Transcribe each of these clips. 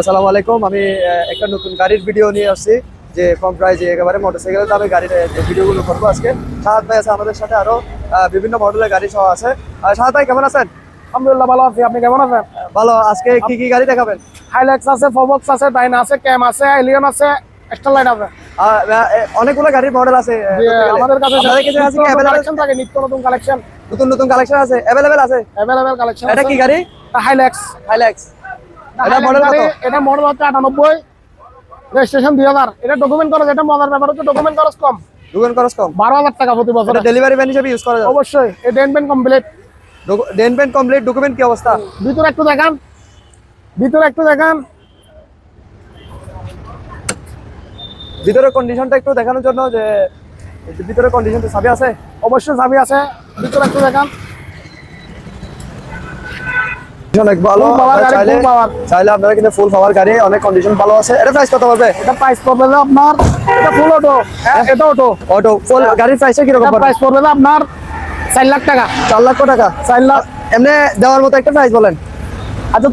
আসসালামু আলাইকুম। আমি একটা নতুন গাড়ির ভিডিও নিয়ে আসছি যে কম প্রাইজে একেবারে মোটরসাইকেলের দামে গাড়ির ভিডিওগুলো করব আজকে। সাহাদ ভাই আছে আমাদের সাথে আরও আহ, বিভিন্ন মডেলের গাড়ি সহ আছে। সাহাদ ভাই কেমন আছেন? আলহামদুলিল্লাহ ভালো আছি। আপনি কেমন আছেন? ভালো। আজকে কি কি গাড়ি দেখাবেন? হাইলাক্স আছে ফোবক্স আছে ডাইনা আছে ক্যাম আছে এলিয়ন আছে স্টারলাইট আছে। অনেকগুলো গাড়ির মডেল আছে। আমাদের কাছে? কালেকশন থাকে নিত্য নতুন কালেকশন নতুন নতুন কালেকশন আছে? অ্যাভেলেবেল আছে? অ্যাভেলেবেল কালেকশন এটা কি গাড়ি? হাইলেক্স হাইল্যাক্স এটা মডেল কত এটা মডেল হচ্ছে আটানব্বই। রেজিস্ট্রেশন দুই হাজার। এটা ডকুমেন্ট খরচ এটা মজার ব্যাপার হচ্ছে ডকুমেন্ট খরচ কম। দুগুণ খরচ কম? বারো হাজার টাকা প্রতি বছর। ডেলিভারি ম্যান হিসেবে ইউজ করা যাবে? অবশ্যই। এই ডেন পেন কমপ্লিট ডেন পেন কমপ্লিট ডকুমেন্ট কি অবস্থা? ভিতরে একটু দেখান। ভিতরে একটু দেখান। ভিতরের কন্ডিশনটা একটু দেখানোর জন্য যে ভিতরের কন্ডিশনটা সাবি আছে? অবশ্যই চাবি আছে। ভিতরে একটু দেখান। অনেক ভালো। চাইলে চাইলে আপনারা কিন্তু ফুল পাওয়ার গাড়ি অনেক কন্ডিশন ভালো আছে। এটা প্রাইস কত পড়বে? এটা প্রাইস পড়বে আপনার এটা ফুল অটো এটা অটো অটো ফুল গাড়ির প্রাইসে কি রকম এটা পড়বে? প্রাইস পড়বে আপনার চার লাখ টাকা। 4 লাখ টাকা? চার লাখ। এমনি দেওয়ার মতো একটা প্রাইস বলেন। আচ্ছা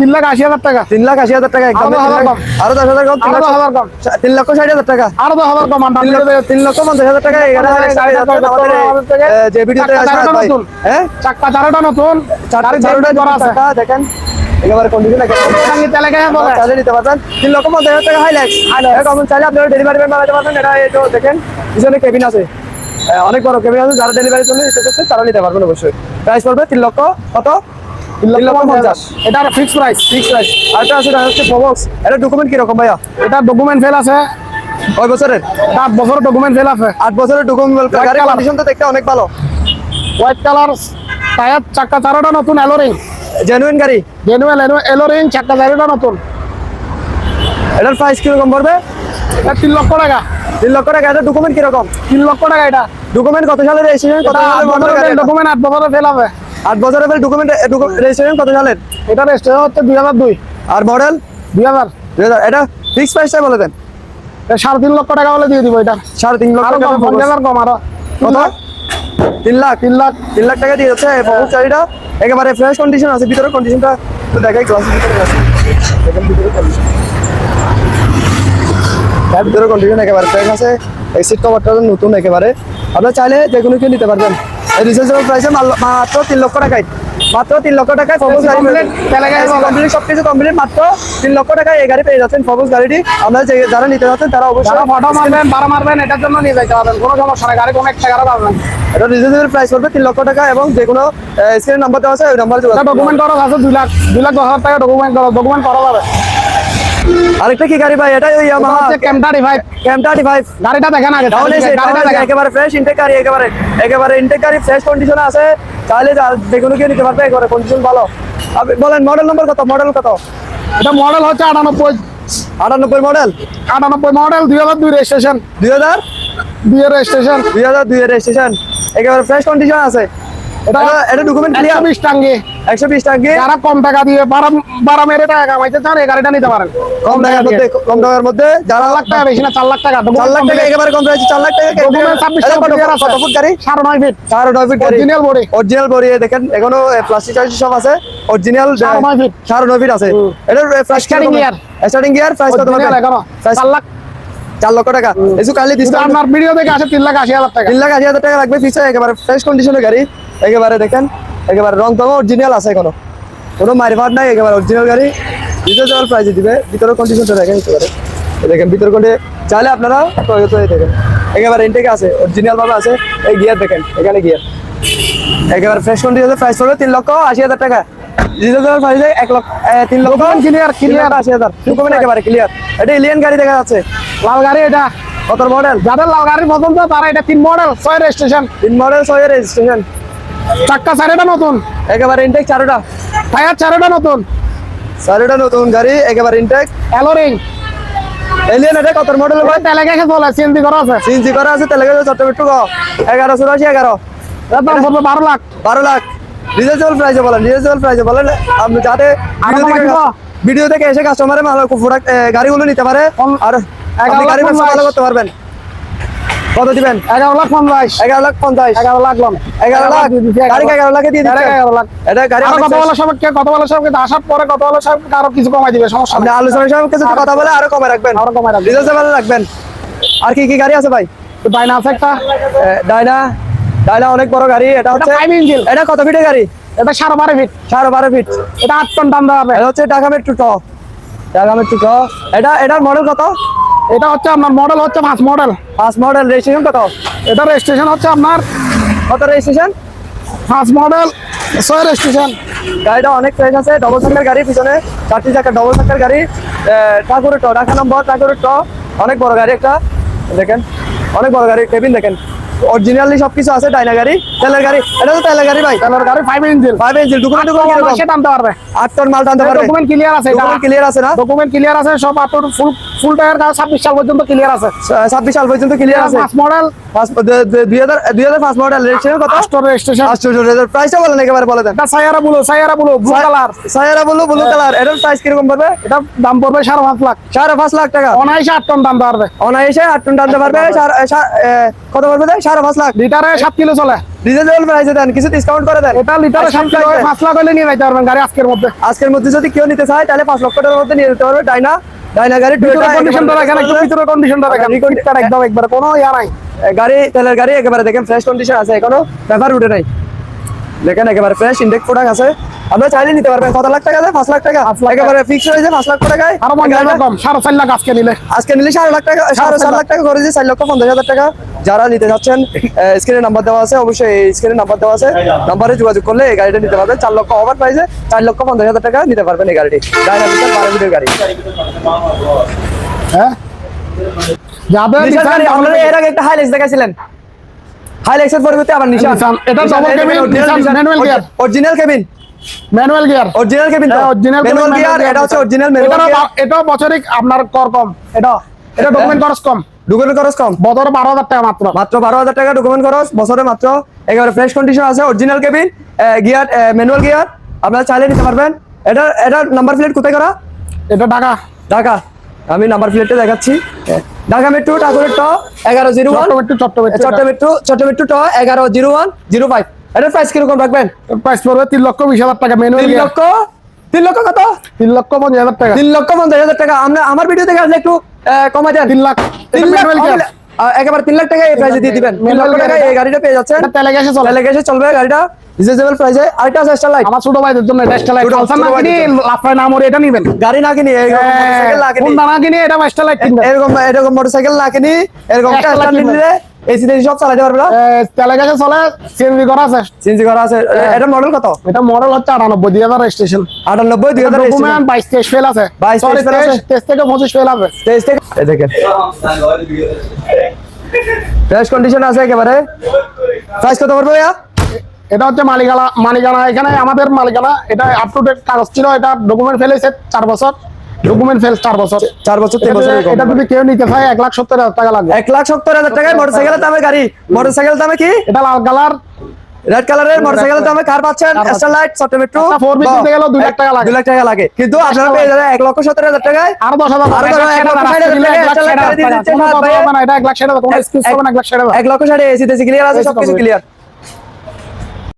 তিন লাখ আশি হাজার টাকা। 3 লাখ 80 হাজার টাকা একদম। আরও 10,000 কম। আরও 10000 কম আরও 10,000 কম। 3 লক্ষ 60 হাজার টাকা। আরও দশ হাজার কম 3 লক্ষ 3 লক্ষ 50 হাজার টাকা যে ভিডিওতে হ্যাঁ। চারোটা নতুন। চারটা দেখেন। একেবারে কন্ডিশন একেবারে টাঙ্গি তেলে গেছে বলে চাইলে নিতে পারবেন। তিন লক্ষ পঞ্চাশ হাজার টাকা হাইলাইট হাইলাইট কমন চাইলে আপনারা ডেলিভারি ম্যান বানাতে পারবেন। এটা এই তো দেখেন পিছনে কেবিন আছে। অনেক বড় কেবিন আছে। যারা ডেলিভারি জন্য নিতে চাচ্ছে তারা নিতে পারবেন অবশ্যই। প্রাইস পড়বে তিন লক্ষ কত? এটা ফিক্স প্রাইস ফিক্স প্রাইস আর আছে এটা হচ্ছে প্রবক্স এটা ডকুমেন্ট কীরকম ভাইয়া? এটা ডকুমেন্ট ফেল আছে। কয় বছরের? আট বছর ডকুমেন্ট ফেল আছে। আট বছরের ডকুমেন্ট গাড়ির কন্ডিশন তো দেখতে অনেক ভালো। হোয়াইট কালার টায়ার চাক্কা চারোটা নতুন এলোরিং জেনুইন গাড়ি? জেনুয়েল এলোরিং চাক্কা চারোটা নতুন। এটার প্রাইস কীরকম পড়বে? এটা তিন লক্ষ টাকা। তিন লক্ষ টাকা। এটা ডকুমেন্ট কীরকম? তিন লক্ষ টাকা এটা। ডকুমেন্ট কত সালের কত বছরের এটা? ডকুমেন্ট আট বছরের ফেল আছে আট বছরের ডকুমেন্ট রেজিস্ট্রেশন কত সালের? এটা রেজিস্ট্রেশন হচ্ছে দুই হাজার দুই। আর মডেল দুই হাজার। এটা ফিক্স প্রাইসটাই বলে দেন। সাড়ে তিন লক্ষ টাকা হলে দিয়ে দিব এটা। সাড়ে তিন লক্ষ টাকা কম আরও। কত? তিন লাখ। তিন লাখ। তিন লাখ টাকা দিয়ে যাচ্ছে। চারিটা একেবারে ফ্রেশ কন্ডিশন আছে। ভিতরে কন্ডিশনটা তো দেখাই ক্লাসের ভিতরে আছে দেখেন ভিতরে কন্ডিশন তার ভিতরে কন্ডিশন একেবারে ফ্রেশ আছে। এই সিট কভারটা নতুন একেবারে। আপনারা চাইলে যে কোনো কেউ নিতে পারবেন। রিচার্জেবল প্রাইসে মাত্র তিন লক্ষ টাকায় মাত্র তিন লক্ষ টাকায় ফোবস গাড়ি কমপ্লিট সব কিছু কমপ্লিট মাত্র তিন লক্ষ টাকায় এই গাড়ি পেয়ে যাচ্ছেন ফোবস গাড়িটি। যে যারা নিতে যাচ্ছেন তারা অবশ্যই ফটো মারবেন বারো মারবেন এটার জন্য নিয়ে যাইতে পারবেন। কোনো সমস্যা নাই গাড়ি কোনো এক টাকারও পাবেন। এটা রিজনেবল প্রাইস পড়বে তিন লক্ষ টাকা এবং যে কোনো স্ক্রিনের নাম্বার দেওয়া আছে ওই নাম্বারে ডকুমেন্ট করা আছে দুই লাখ দুই লাখ দশ হাজার টাকা ডকুমেন্ট করা ডকুমেন্ট করা যাবে। আরেকটা কি গাড়ি ভাই? এটা ওই ইয়ামাহা ক্যামটা রিভাইভ ক্যাম থার্টি ফাইভ গাড়িটা দেখেন আগে এসে গাড়িটা দেখেন একেবারে ফ্রেশ ইনটেক গাড়ি একেবারে একেবারে ইনটেক গাড়ি ফ্রেশ কন্ডিশনে আছে। যা- যে কোনো কেউ নিতে পারবে একেবারে কন্ডিশন ভালো। আপনি বলেন মডেল নম্বর কত? মডেল কত? এটা মডেল হচ্ছে আটানব্বই। আটানব্বই মডেল আটানব্বই মডেল দুই হাজার দুই রেজিস্ট্রেশন দুই হাজার? দুই এর রেজিস্ট্রেশন দুই হাজার দুই রেজিস্ট্রেশন একেবারে ফ্রেশ কন্ডিশন আছে। এটা এটা ডকুমেন্ট ক্লিয়ার বিশ টাঙ্গি। একশো বিশ টাকা যারা কম টাকা দিয়ে বারো বারো মেরে টাকা কামাইতে চান এই গাড়িটা নিতে পারেন। কম টাকার মধ্যে কম টাকার মধ্যে যারা চার লাখ টাকা বেশি না চার লাখ টাকা। চার লাখ টাকা একেবারে কম রয়েছে চার লাখ টাকা ছাব্বিশ টাকা কত ফুট- আছে। কত ফুট গাড়ি? সাড়ে নয় ফিট। সাড়ে নয় feet original body original body দেখেন এখনও প্লাস্টিক সব আছে। অরিজিনাল সাড়ে নয় ফিট। সাড়ে নয় ফিট আছে। স্টার্টিং গিয়ার প্রাইস কত চার লাখ। চার লক্ষ টাকা। এসু কালি কিন্তু ডিসকাউন্ট আপনার ভিডিও দেখে আসে তিন লাখ আশি হাজার টাকা। তিন লাখ আশি হাজার টাকা লাগবে ফিচে একেবারে ফ্রেশ কন্ডিশনের গাড়ি। একেবারে দেখেন একেবারে রং টং অরিজিনাল আছে এখনও। কোনো মারিফাট নাই একেবারে অরিজিনাল গাড়ি। রিজনেবল প্রাইসে দিবে ভিতরের কন্ডিশনটা দেখেন একেবারে। এই দেখেন ভিতর কোনটি চাইলে আপনারা দেখেন। একেবারে ইনটেক আছে অরিজিনাল ভাবে আছে। এই গিয়ার দেখেন এখানে গিয়ার একেবারে ফ্রেশ কন্ডিশনে প্রাইস পড়বে তিন লক্ষ আশি হাজার টাকা। লাল গাড়ি এটা। কত মডেল যাদের লাল গাড়ির পছন্দ তারা এটা তিন মডেল ছয় রেজিস্ট্রেশন তিন মডেল ছয় রেজিস্ট্রেশন চাক্কা চারিটা নতুন। একেবারে ইনটেক চারোটা। টায়ার চারিটা নতুন। চারোটা নতুন গাড়ি একেবারে ইনটেক অ্যালোরিং এলিয়ান এটা কত মডেল ওই তেলে গেছে চলে সিএনজি করা আছে। সিএনজি করা আছে তেলেগা চট্টমেট্টু এগারো দাম বারো লাখ। বারো লাখ। রিজনেবল প্রাইসে বলেন রিজনেবল প্রাইসে বলেন। আপনি যাতে ভিডিও থেকে এসে কাস্টমারের প্রোডাক্ট গাড়িগুলো নিতে পারে আর গাড়ি ব্যবসা ভালো করতে পারবেন। কত দিবেন? এগারো লাখ পঞ্চাশ। এগারো লাখ পঞ্চাশ। এগারো লাখ এগারো লাখ গাড়ি এগারো লাখে দিয়ে এগারো লাখ। এটা গাড়ি কথা কথা বলার সাপেক্ষে আসার পরে কথা সাপেক্ষে আরও কিছু কমাই দিবে সমস্যা আপনি কথা বলে আরও রাখবেন। আরও কমাই রাখবে ডিজেল সেভেন রাখবেন। আর কি কি গাড়ি আছে ভাই? ডাইনা আছে একটা। ডাইনা ডাইনা অনেক বড় গাড়ি এটা হচ্ছে এটা কত ফিটের গাড়ি? এটা সাড়ে বারো ফিট সাড়ে বারো ফিট এটা আট টন হবে। এটা হচ্ছে ঢাকা মেট্রো ট। ঢাকা মেট্রো ট। এটা এটার মডেল কত? এটা হচ্ছে আপনার মডেল হচ্ছে পাঁচ মডেল ফার্স্ট মডেল রেজিস্ট্রেশন কত? এটা রেজিস্ট্রেশন হচ্ছে আপনার কত রেজিস্ট্রেশন পাঁচ মডেল ছয় রেজিস্ট্রেশন গাড়িটা অনেক ফ্রেশ আছে ডবল চাকার গাড়ি পিছনে চারটি চাকার ডবল চাকার গাড়ি ঠাকুরের ট ঢাকা নম্বর ঠাকুরের ট। অনেক বড় গাড়ি একটা দেখেন অনেক বড় গাড়ি কেবিন দেখেন। অরিজিনালি সবকিছু আছে ডাইনা গাড়ি তেলের গাড়ি। এটা তো তেলের গাড়ি ভাই? তেলের গাড়ি five engine five engine document document টানতে পারবে। আট টন মাল টানতে পারবে। ডকুমেন্ট ক্লিয়ার আছে ডকুমেন্ট ক্লিয়ার আছে না? ডকুমেন্ট ক্লিয়ার আছে সব আপনার ফুল ফুল টায়ার ছাব্বিশ সাল পর্যন্ত ক্লিয়ার আছে। ছাব্বিশ সাল পর্যন্ত ক্লিয়ার আছে। পাঁচ মডেল দুই হাজার দুই হাজার পাঁচ মডেল রেজিস্ট্রেশন কত? রেজিস্ট্রেশন আশ্চর্য প্রাইসটা বলেন একেবারে বলে দেন। এটা সাইয়ারা ব্লু সাইয়ারা ব্লু ব্লু কালার সায়ারা ব্লু ব্লু কালার এটার প্রাইস কীরকম পড়বে? এটা দাম পড়বে সাড়ে পাঁচ লাখ। সাড়ে পাঁচ লাখ টাকা। অনায়াসে আট টন দাম পারবে অনায়াসে আট টন টানতে পারবে কত পড়বে দেয় সাড়ে পাঁচ লাখ। লিটারে সাত কিলো চলে। রিজনেবল প্রাইসে দেন। কিছু ডিসকাউন্ট করে দেন। এটা লিটারে সাত পাঁচ লাখ হলে নিয়ে যাইতে পারবেন গাড়ি আজকের মধ্যে। আজকের মধ্যে যদি কেউ নিতে চায় তাহলে পাঁচ লক্ষ টাকার মধ্যে নিয়ে যেতে পারবে। ডাইনা ডাইনা গাড়ি ভিতরে কন্ডিশনটা একটু fresh ভিতরে কন্ডিশনটা Recon- একদম একবার কোনো ইয়া নাই। গাড়ি তেলের গাড়ি একেবারে দেখেন ফ্রেশ কন্ডিশন আছে এখনও পেপার উঠে নাই। দেখেন একেবারে ফ্রেশ ইন্ডেক্স প্রোডাক্ট আছে। আপনারা চাইলে নিতে পারবেন। কত লাখ টাকা দেয়? পাঁচ লাখ টাকা। একেবারে ফিক্স হয়েছে পাঁচ লাখ টাকায় আরও কম সাড়ে চার লাখ আজকে নিলে। আজকে নিলে সাড়ে লাখ টাকা সাড়ে চার লাখ টাকা করে দিয়ে চার লক্ষ পঞ্চাশ হাজার টাকা। যারা নিতে যাচ্ছেন স্ক্রিনে নাম্বার দেওয়া আছে অবশ্যই এই স্ক্রিনে নাম্বার দেওয়া আছে। নাম্বারে যোগাযোগ করলে এই গাড়িটা নিতে পারবেন। চার লক্ষ ওভার প্রাইসে চার লক্ষ পঞ্চাশ হাজার টাকা নিতে পারবেন এই গাড়িটি। ডাইনামিক্যাল বারো ফিটের গাড়ি। হ্যাঁ? এর আগে একটা হাইলেক্স দেখাইছিলেন। হাইলেক্সের পরিবর্তে আবার নিশান। এটা। Original cabin manual gear original cabin original manual gear এটা হচ্ছে অরিজিনাল ম্যানুয়াল গিয়ার বা- বছরিক আপনার কর কম। এটা এটা ডকুমেন্ট খরচ কম। ডকুমেন্ট খরচ কম? বছর বারো হাজার টাকা মাত্র। মাত্র বারো হাজার টাকা ডকুমেন্ট খরচ বছরে মাত্র। একেবারে ফ্রেশ কন্ডিশন আছে original cabin gear manual gear আপনারা চাইলে নিতে পারবেন। এটা এটা নাম্বার প্লেট কোথায় করা? এটা ঢাকা। ঢাকা। আমি নাম্বার প্লেটটা দেখাচ্ছি। ঢাকা মেট্রো ঠাকুরের ট এগারো জিরো ওয়ান। চট্টমেট্রো চট্টমেট্রো চট্টমেট্রো চট্টমেট্রো ট এগারো জিরো ওয়ান জিরো ফাইভ। এটার প্রাইস কীরকম রাখবেন? প্রাইস পড়বে তিন লক্ষ বিশ হাজার টাকা ম্যানুয়াল তিন লক্ষ? তিন লক্ষ কত? তিন লক্ষ পঞ্চাশ হাজার টাকা। তিন লক্ষ পঞ্চাশ হাজার টাকা। আমরা আমার ভিডিও থেকে আসলে একটু কমাই দেন তিন লাখ তিন লাখ একেবারে তিন লাখ টাকা এই প্রাইসে দিয়ে দিবেন। তিন gear টাকা এই গাড়িটা পেয়ে যাচ্ছেন। এটা তেলে গেছে চলে। তাহলে গেছে চলবে গাড়িটা। রিজনেবল প্রাইসে আরেকটা আছে স্টার লাইট আমার ছোট ভাইদের জন্য এটা লাইট ছোট- না কিনে লাফায় না মরে এটা নিবেন। গাড়ি না কিনি মোটরসাইকেল না কিনি। কোনটা না কিনে এটা মাস্টার লাইট কিনবেন। এরকম এরকম মোটরসাইকেল না কিনি এরকম লাখ কিনবেন। নিলে এসি সব চালাতে পারবে না? তেলে গেছে চলে সিএনজি করা আছে। সিএনজি করা আছে। এটা মডেল কত? এটা মডেল হচ্ছে আটানব্বই দুই হাজার রেজিস্ট্রেশন আটানব্বই দুই হাজার বাইশ তেইশ ফেল আছে। 22 Sorry, 23 আছে? তেইশ- তেইশ থেকে পঁচিশ ফেল আছে তেইশ থেকে এই দেখেন। ফ্রেশ কন্ডিশন আছে একেবারে। প্রাইস কত পড়বে ভাইয়া? এটা হচ্ছে মালিকানা মালিকানা এখানে আমাদের মালিকানা। এটা আপ টু ডেট কাগজ ছিল এটা ডকুমেন্ট ফেলেছে চার বছর। ডকুমেন্ট ফেল চার বছর। চার বছর তিন বছর এটা- যদি কেউ নিতে চায় এক লাখ সত্তর হাজার টাকা লাগবে। এক লাখ সত্তর হাজার টাকায় মোটরসাইকেলের দামে গাড়ি। মোটরসাইকেল দামে কি? এটা লাল কালার। রেড কালারের মোটরসাইকেলের দামে কার পাচ্ছেন কার পাচ্ছেন। স্টার লাইট সফট মেট্রো একটা 4B কিনতে গেলেও দুই লাখ টাকা লাগে। দুই লাখ টাকা লাগে। কিন্তু আপনারা পেয়ে যাবেন এক লক্ষ সত্তর হাজার টাকায়। আরও দশ হাজার আরও এক লাখ এক লক্ষ হাজার, ষাট হাজার এক লাখ টাকা, লাখ হাজার দিয়ে টাকা। দিচ্ছে, কোনো ভাই, কথা ভাই। হবে না, এটা এক লাখ ষাট হাজার, কোনো এক- excuse হবে লাখ ষাট হাজার। এক লক্ষ ষাটে এসি তেসি ক্লিয়ার আছে সবকিছু ক্লিয়ার